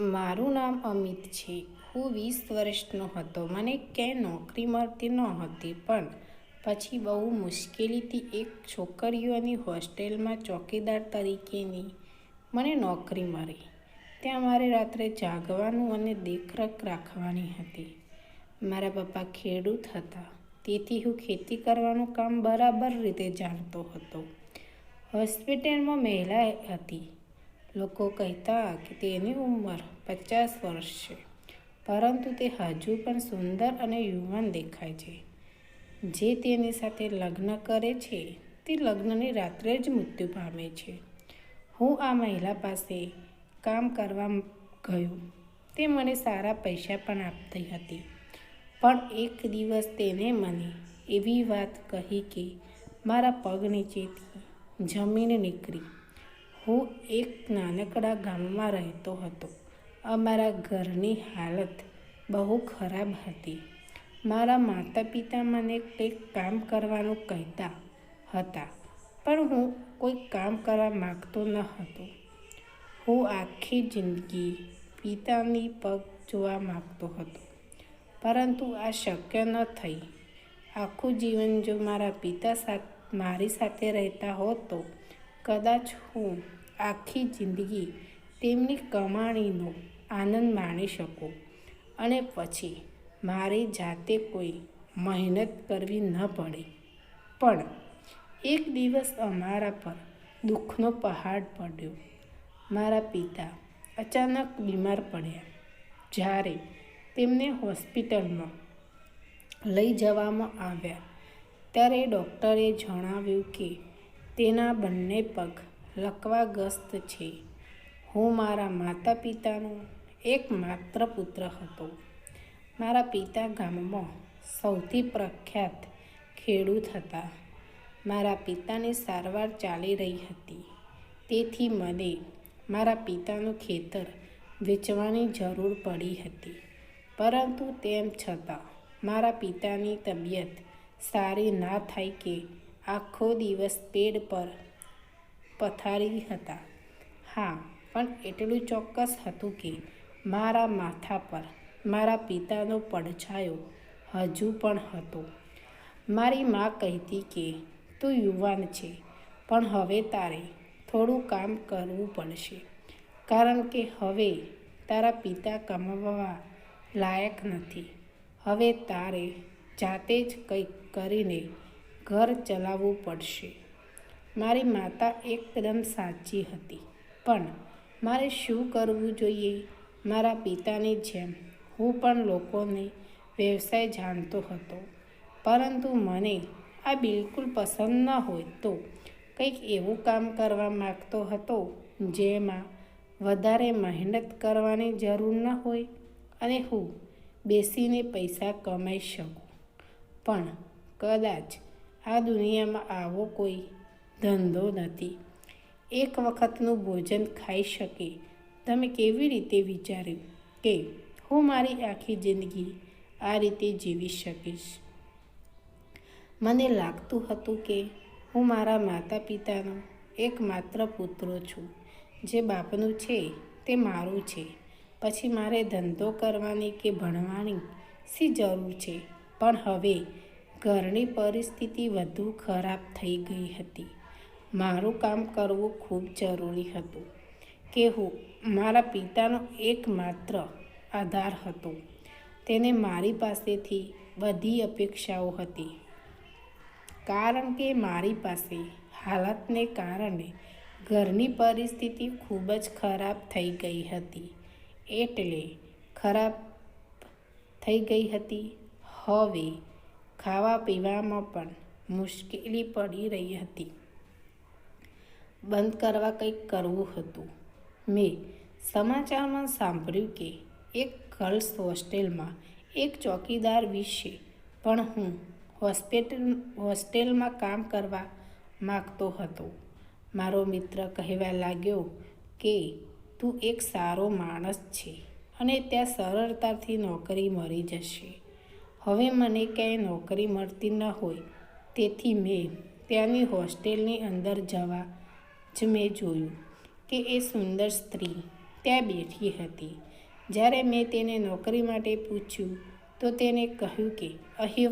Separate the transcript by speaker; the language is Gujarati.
Speaker 1: મારું નામ અમિત છે. હું વીસ વર્ષનો હતો. મને ક્યાંય નોકરી મળતી નહોતી, પણ પછી બહુ મુશ્કેલીથી એક છોકરીઓની હોસ્ટેલમાં ચોકીદાર તરીકેની મને નોકરી મળી. ત્યાં મારે રાત્રે જાગવાનું અને દેખરેખ રાખવાની હતી. મારા પપ્પા ખેડૂત હતા. તેથી હું ખેતી કરવાનું કામ બરાબર રીતે જાણતો હતો. હોસ્પિટલમાં મહિલા હતી. લોકો કહેતા કે તેની ઉંમર પચાસ વર્ષ છે, પરંતુ તે હજુ પણ સુંદર અને યુવાન દેખાય છે. જે તેની સાથે લગ્ન કરે છે, તે લગ્નની રાત્રે જ મૃત્યુ પામે છે. હું આ મહિલા પાસે કામ કરવા ગયું. તે મને સારા પૈસા પણ આપતી હતી. પણ એક દિવસ તેને મને એવી વાત કહી કે મારા પગ નીચેથી જમીન નીકળી. હું એક નાનકડા ગામમાં રહેતો હતો. અમારા ઘરની હાલત બહુ ખરાબ હતી. મારા માતા પિતા મને કંઈક કામ કરવાનું કહેતા હતા, પણ હું કોઈ કામ કરવા માગતો ન હતો. હું આખી જિંદગી પિતાની પગ જોવા માગતો હતો, પરંતુ આ શક્ય ન થઈ. આખું જીવન જો મારા પિતા સાથે મારી સાથે રહેતા હોત તો કદાચ હું આખી જિંદગી તેમની કમાણીનો આનંદ માણી શકું. અને પછી મારે જાતે કોઈ મહેનત કરવી ન પડે. પણ એક દિવસ અમારા પર દુઃખનો પહાડ પડ્યો. મારા પિતા અચાનક બીમાર પડ્યા. જ્યારે તેમને હોસ્પિટલમાં લઈ જવામાં આવ્યા. ત્યારે ડૉક્ટરે જણાવ્યું કે તેના બંને પગ લકવાગ્રસ્ત છે. હું મારા માતા પિતાનો એકમાત્ર પુત્ર હતો. મારા પિતા ગામમાં સૌથી પ્રખ્યાત ખેડૂત હતા. મારા પિતાની સારવાર ચાલી રહી હતી. તેથી મને મારા પિતાનું ખેતર વેચવાની જરૂર પડી હતી. પરંતુ તેમ છતાં, મારા પિતાની તબિયત સારી ના થાય કે આખો દિવસ પેડ પર પથારી હતા. હા, પણ એટલું ચોક્કસ હતું કે મારા માથા પર મારા પિતાનો પડછાયો હજુ પણ હતો. મારી મા કહેતી કે, તું યુવાન છે, પણ હવે તારે થોડું કામ કરવું પડશે. કારણ કે હવે તારા પિતા કમાવવા લાયક નથી. હવે તારે જાતે જ કંઈક કરીને ઘર ચલાવવું પડશે. મારી માતા એકદમ સાચી હતી. પણ મારે શું કરવું જોઈએ? મારા પિતાની જેમ હું પણ લોકોને વ્યવસાય જાણતો હતો. પરંતુ મને આ બિલકુલ પસંદ ન હોય તો કંઈક એવું કામ કરવા માગતો હતો જેમાં વધારે મહેનત કરવાની જરૂર ન હોય અને હું બેસીને પૈસા કમાઈ શકું. પણ કદાચ આ દુનિયામાં આવો કોઈ ધંધો નથી. એક વખતનું ભોજન ખાઈ શકે. તમે કેવી રીતે વિચાર્યું કે હું મારી આખી જિંદગી આ રીતે જીવી શકીશ? મને લાગતું હતું કે હું મારા માતા પિતાનો એકમાત્ર પુત્ર છું. જે બાપનું છે તે મારું છે. પછી મારે ધંધો કરવાની કે ભણવાની શી જરૂર છે? પણ હવે ઘરની પરિસ્થિતિ વધુ ખરાબ થઈ ગઈ હતી. મારું કામ કરવું ખૂબ જરૂરી હતું. કે હું મારા પિતાનો એકમાત્ર આધાર હતો. તેને મારી પાસેથી બધી અપેક્ષાઓ હતી. કારણ કે મારી પાસે હાલતને કારણે ઘરની પરિસ્થિતિ ખૂબ જ ખરાબ થઈ ગઈ હતી. એટલે ખરાબ થઈ ગઈ હતી. હવે ખાવા પીવામાં પણ મુશ્કેલી પડી રહી હતી. બંધ કરવા કંઈક કરવું હતું. મેં સમાચારમાં સાંભળ્યું કે એક ગર્લ્સ હોસ્ટેલમાં એક ચોકીદાર વિશે પણ હું હોસ્પિટલ, હોસ્ટેલમાં કામ કરવા માગતો હતો. મારો મિત્ર કહેવા લાગ્યો કે, તું એક સારો માણસ છે અને ત્યાં સરળતાથી નોકરી મળી જશે. હવે મને ક્યાંય નોકરી મળતી ન હોય. તેથી મેં ત્યાંની હોસ્ટેલની અંદર જવા જ મેં જોયું કે એ સુંદર સ્ત્રી ત્યાં બેઠી હતી. જ્યારે મેં તેને નોકરી માટે પૂછ્યું, તો તેણે કહ્યું કે, અહીં